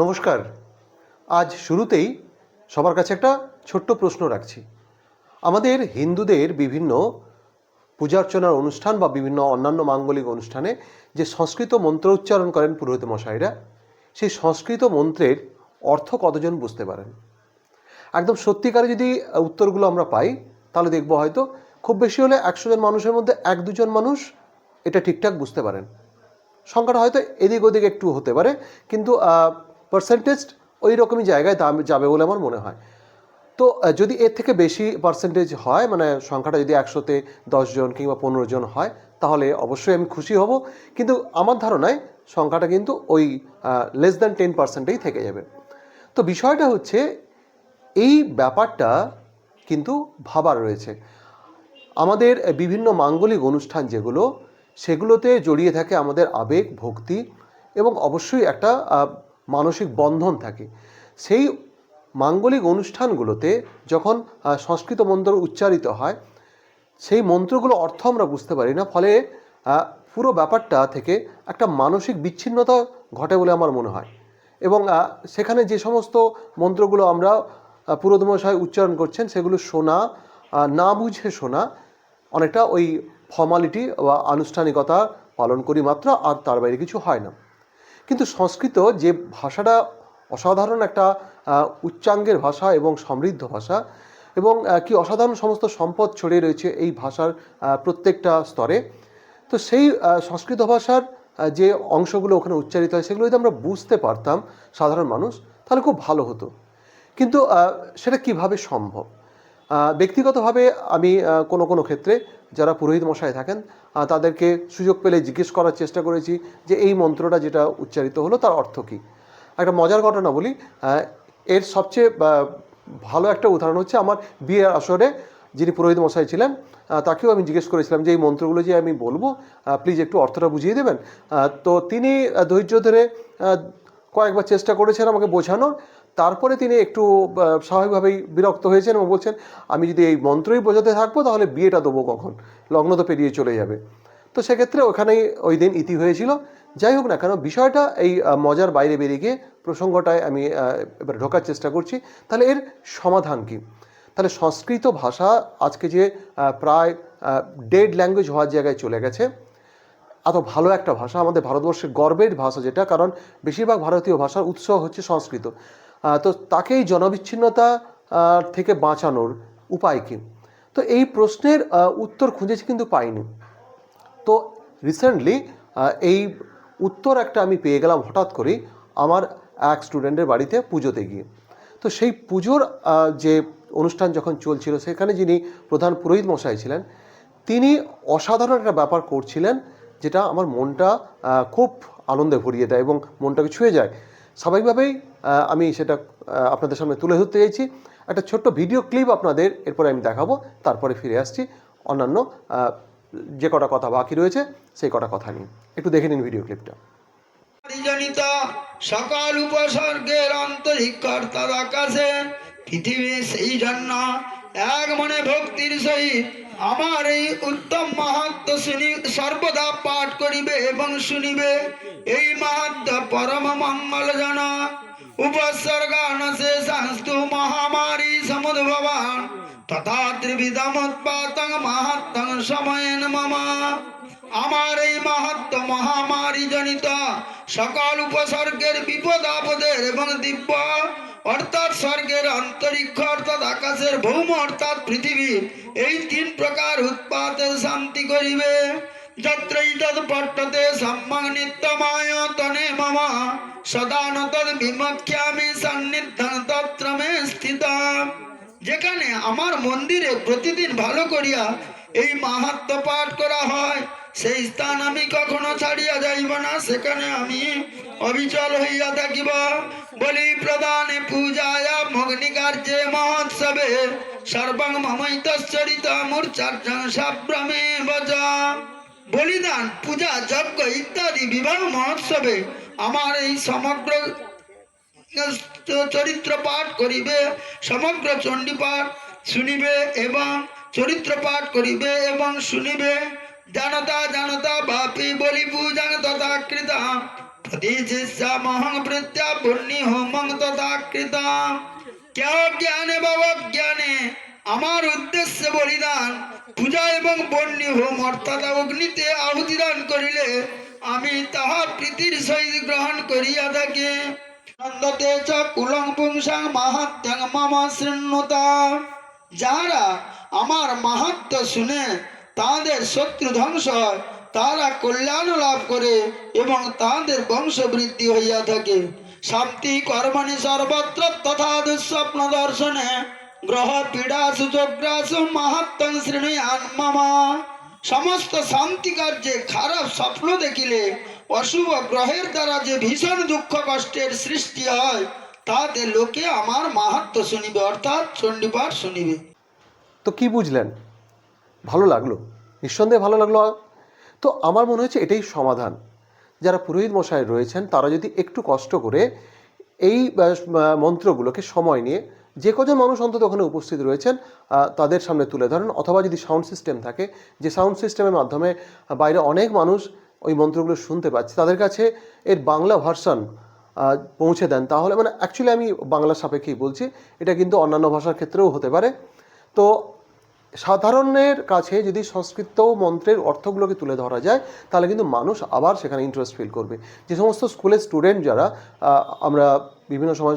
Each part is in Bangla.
নমস্কার। আজ শুরুতেই সবার কাছে একটা ছোট্ট প্রশ্ন রাখছি। আমাদের হিন্দুদের বিভিন্ন পূজার্চনার অনুষ্ঠান বা বিভিন্ন অন্যান্য মাঙ্গলিক অনুষ্ঠানে যে সংস্কৃত মন্ত্র উচ্চারণ করেন পুরোহিত মশাইরা, সেই সংস্কৃত মন্ত্রের অর্থ কতজন বুঝতে পারেন? একদম সত্যিকারে যদি উত্তরগুলো আমরা পাই, তাহলে দেখব হয়তো খুব বেশি হলে একশো জন মানুষের মধ্যে এক দুজন মানুষ এটা ঠিকঠাক বুঝতে পারেন। সংখ্যাটা হয়তো এদিক ওদিক একটু হতে পারে, কিন্তু পার্সেন্টেজ ওই রকমই জায়গায় দাম যাবে বলে আমার মনে হয়। তো যদি এর থেকে বেশি পার্সেন্টেজ হয় মানে সংখ্যাটা যদি একশোতে জন কিংবা পনেরো জন হয়, তাহলে অবশ্যই আমি খুশি হব। কিন্তু আমার ধারণায় সংখ্যাটা কিন্তু ওই লেস দ্যান টেন পার্সেন্টেই থেকে যাবে। তো বিষয়টা হচ্ছে, এই ব্যাপারটা কিন্তু ভাবার রয়েছে। আমাদের বিভিন্ন মাঙ্গলিক অনুষ্ঠান যেগুলো, সেগুলোতে জড়িয়ে থাকে আমাদের আবেগ, ভক্তি এবং অবশ্যই একটা মানসিক বন্ধন থাকে। সেই মাঙ্গলিক অনুষ্ঠানগুলোতে যখন সংস্কৃত মন্ত্র উচ্চারিত হয়, সেই মন্ত্রগুলো অর্থ আমরা বুঝতে পারি না। ফলে পুরো ব্যাপারটা থেকে একটা মানসিক বিচ্ছিন্নতা ঘটে বলে আমার মনে হয়। এবং সেখানে যে সমস্ত মন্ত্রগুলো আমরা পুরোদমশায় উচ্চারণ করছেন, সেগুলো শোনা না বুঝে শোনা, অনেকটা ওই ফর্মালিটি বা আনুষ্ঠানিকতা পালন করি মাত্র, আর তার বাইরে কিছু হয় না। কিন্তু সংস্কৃত যে ভাষাটা অসাধারণ একটা উচ্চাঙ্গের ভাষা এবং সমৃদ্ধ ভাষা এবং কি অসাধারণ সমস্ত সম্পদ ছড়িয়ে রয়েছে এই ভাষার প্রত্যেকটা স্তরে। তো সেই সংস্কৃত ভাষার যে অংশগুলো ওখানে উচ্চারিত হয় সেগুলো যদি আমরা বুঝতে পারতাম সাধারণ মানুষ তাহলে খুব ভালো হতো। কিন্তু সেটা কীভাবে সম্ভব? ব্যক্তিগতভাবে আমি কোনো কোনো ক্ষেত্রে যারা পুরোহিত মশাই থাকেন তাদেরকে সুযোগ পেলে জিজ্ঞেস করার চেষ্টা করেছি যে এই মন্ত্রটা যেটা উচ্চারিত হলো তার অর্থ কী। একটা মজার ঘটনা বলি এর সবচেয়ে ভালো একটা উদাহরণ হচ্ছে আমার বিয়ের আসরে যিনি পুরোহিত মশাই ছিলেন তাকেও আমি জিজ্ঞেস করেছিলাম যে এই মন্ত্রগুলো যে আমি বলব প্লিজ একটু অর্থটা বুঝিয়ে দেবেন। তো তিনি ধৈর্য ধরে কয়েকবার চেষ্টা করেছেন আমাকে বোঝানোর তারপরে তিনি একটু স্বাভাবিকভাবেই বিরক্ত হয়েছেন এবং বলছেন, আমি যদি এই মন্ত্রই বোঝাতে থাকব, তাহলে বিয়েটা দেবো কখন? লগ্ন তো পেরিয়ে চলে যাবে। তো সেক্ষেত্রে ওখানেই ওই দিন ইতি হয়েছিল। যাই হোক না কেন, বিষয়টা এই মজার বাইরে বেরিয়ে গিয়ে প্রসঙ্গটায় আমি এবার ঢোকার চেষ্টা করছি। তাহলে এর সমাধান কি? তাহলে সংস্কৃত ভাষা আজকে যে প্রায় ডেড ল্যাঙ্গুয়েজ হওয়ার জায়গায় চলে গেছে। এত ভালো একটা ভাষা আমাদের ভারতবর্ষের গর্বের ভাষা যেটা, কারণ বেশিরভাগ ভারতীয় ভাষার উৎস হচ্ছে সংস্কৃত। তো তাকেই জনবিচ্ছিন্নতা থেকে বাঁচানোর উপায় কী? তো এই প্রশ্নের উত্তর খুঁজেছি কিন্তু পাইনি। তো রিসেন্টলি এই উত্তর একটা আমি পেয়ে গেলাম হঠাৎ করেই আমার এক স্টুডেন্টের বাড়িতে পুজোতে গিয়ে। তো সেই পুজোর যে অনুষ্ঠান যখন চলছিল, সেখানে যিনি প্রধান পুরোহিত মশাই ছিলেন, তিনি অসাধারণ একটা ব্যাপার করছিলেন, যেটা আমার মনটা খুব আনন্দে ভরিয়ে দেয় এবং মনটাকে ছুঁয়ে যায়। স্বাভাবিকভাবেই আমি সেটা আপনাদের সামনে তুলে ধরতে চাইছি। একটা ছোট্ট ভিডিও ক্লিপ আপনাদের, এরপরে আমি দেখাবো, তারপরে ফিরে আসছি। অন্যান্য যে কটা কথা বাকি রয়েছে, সেই কটা কথা নিয়ে। একটু দেখে নিন ভিডিও ক্লিপটা। সকল উপসর্গের অন্তরিকর্তার আকাশে পৃথিবী সেই জন্য এক মনে ভক্তির সহিত আমার এই উত্তম মাহাত্ম শুনি, সর্বদা পাঠ করিবে এবং শুনিবে। এই মাহাত্ম পরম মঙ্গল সে মহামারী সমুদ্ভবান তথা ত্রিবিধমোৎপাতং মাহাত্মং সময়েন মম আমার এই মাহাত্ম মহামারী জনিত সকল উপসর্গের বিপদ আপদের এবং দিব্য অর্থাৎ স্বর্গের অন্তরিক্ষ অর্থাৎ আকাশের ভৌম অর্থাৎ পৃথিবী এই তিন প্রকার উৎপাতের শান্তি করিবে। যত্রই তদ পট্টতে সম্যক নিত্যমায় তনে মম। সদান তদ বিমখ্যামি সন্নিধান তত্র মে স্থিতম। যেখানে আমার মন্দিরে প্রতিদিন ভালো করিয়া এই মাহাত্ম পাঠ করা হয়। সেই স্থান আমি কখনো ছাড়িয়া যাইব না, সেখানে আমি অবিচল হইয়া থাকিব। বলি প্রদানে পূজায় মগ্নিকার্যে মহোৎসবে সর্বং মমৈতশ্চরিত মূর্চার্জন সাব্রমে বজা বলিদান, পূজা, যজ্ঞ ইত্যাদি বিবাহ মহোৎসবে আমার এই সমগ্র চরিত্র পাঠ করিবে, সমগ্র চণ্ডী পাঠ শুনিবে এবং চরিত্র পাঠ করিবে এবং শুনিবে। জানতা জানতা বাপি বলি পূজাং তথা কৃতা হোমং তথা জ্ঞানে বাবা জ্ঞানে, আমার উদ্দেশ্যে বলিদান পূজা এবং বন্যী হোম, অর্থাৎ অগ্নিতে আহুতি দান করিলে আমি তাহা প্রীতির সহিত গ্রহণ করিয়া থাকি। নন্দতে চ কুলং পুংসাং মাহাত্যাং মামা শৃণ্যতা আমার মাহাত্ম শুনে তাদের শত্রু ধ্বংস তারা কল্যাণ লাভ করে এবং তাদের বংশ বৃদ্ধি হইয়া থাকে। শান্তি কর্মণি সর্বত্র তথা দুঃস্বপ্ন দর্শনে গ্রহ পীড়া সুযোগ্রাস মাহাত্ম শ্রেণি আনমামা। সমস্ত শান্তি কার্যে খারাপ স্বপ্ন দেখিলে অশুভ গ্রহের দ্বারা যে ভীষণ দুঃখ কষ্টের সৃষ্টি হয়, তাতে লোকে আমার মাহাত্ম শুনিবে, অর্থাৎ চণ্ডীপাঠ শুনিবে। তো কি বুঝলেন? ভালো লাগল? নিঃসন্দেহে ভালো লাগল। তো আমার মনে হচ্ছে এটাই সমাধান। যারা পুরোহিত মশাই রয়েছেন, তারা যদি একটু কষ্ট করে এই মন্ত্রগুলোকে সময় নিয়ে যে কজন মানুষ অন্তত ওখানে উপস্থিত রয়েছেন তাদের সামনে তুলে ধরেন। অথবা যদি সাউন্ড সিস্টেম থাকে, যে সাউন্ড সিস্টেমের মাধ্যমে বাইরে অনেক মানুষ ওই মন্ত্রগুলো শুনতে পাচ্ছে, তাদের কাছে এর বাংলা ভার্সন পৌঁছে দেন। তাহলে মানে অ্যাকচুয়ালি আমি বাংলা সাপেক্ষেই বলছি, এটা কিন্তু অন্যান্য ভাষার ক্ষেত্রেও হতে পারে। তো সাধারণের কাছে যদি সংস্কৃত মন্ত্রের অর্থগুলোকে তুলে ধরা যায়, তাহলে কিন্তু মানুষ আবার সেখানে ইন্টারেস্ট ফিল করবে। যে সমস্ত স্কুলের স্টুডেন্ট যারা আমরা বিভিন্ন সময়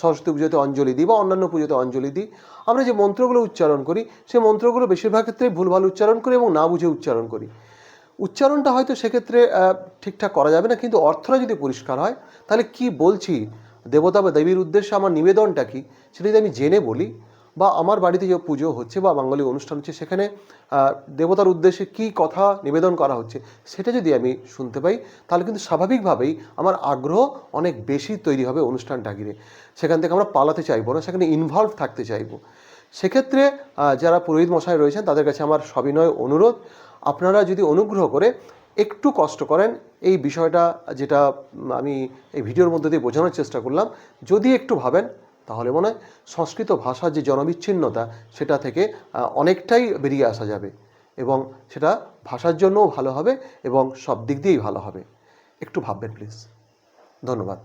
সরস্বতী পুজোতে অঞ্জলি দিই বা অন্যান্য পুজোতে অঞ্জলি দিই। আমরা যে মন্ত্রগুলো উচ্চারণ করি, সেই মন্ত্রগুলো বেশিরভাগ ক্ষেত্রে ভুলভাল উচ্চারণ করি এবং না বুঝে উচ্চারণ করি। উচ্চারণটা হয়তো সেক্ষেত্রে ঠিকঠাক করা যাবে না, কিন্তু অর্থটা যদি পরিষ্কার হয়, তাহলে কি বলছি? দেবতা বা দেবীর উদ্দেশ্যে আমার নিবেদনটা কি? সেটা যদি আমি জেনে বলি বা আমার বাড়িতে যে পুজো হচ্ছে বা বাঙালি অনুষ্ঠান হচ্ছে, সেখানে দেবতার উদ্দেশ্যে কি কথা নিবেদন করা হচ্ছে, সেটা যদি আমি শুনতে পাই, তাহলে কিন্তু স্বাভাবিকভাবেই আমার আগ্রহ অনেক বেশি তৈরি হবে অনুষ্ঠানটা ঘিরে। সেখান থেকে আমরা পালাতে চাইব না, সেখানে ইনভলভ থাকতে চাইব। সেক্ষেত্রে যারা পুরোহিত মশাই রয়েছেন, তাদের কাছে আমার সবিনয় অনুরোধ, আপনারা যদি অনুগ্রহ করে একটু কষ্ট করেন, এই বিষয়টা যেটা আমি এই ভিডিওর মধ্যে দিয়ে বোঝানোর চেষ্টা করলাম, যদি একটু ভাবেন তাহলে মনে হয় সংস্কৃত ভাষার যে জনবিচ্ছিন্নতা, সেটা থেকে অনেকটাই বেরিয়ে আসা যাবে এবং সেটা ভাষার জন্যও ভালো হবে এবং সব দিক দিয়েই ভালো হবে। একটু ভাববেন প্লিজ ধন্যবাদ।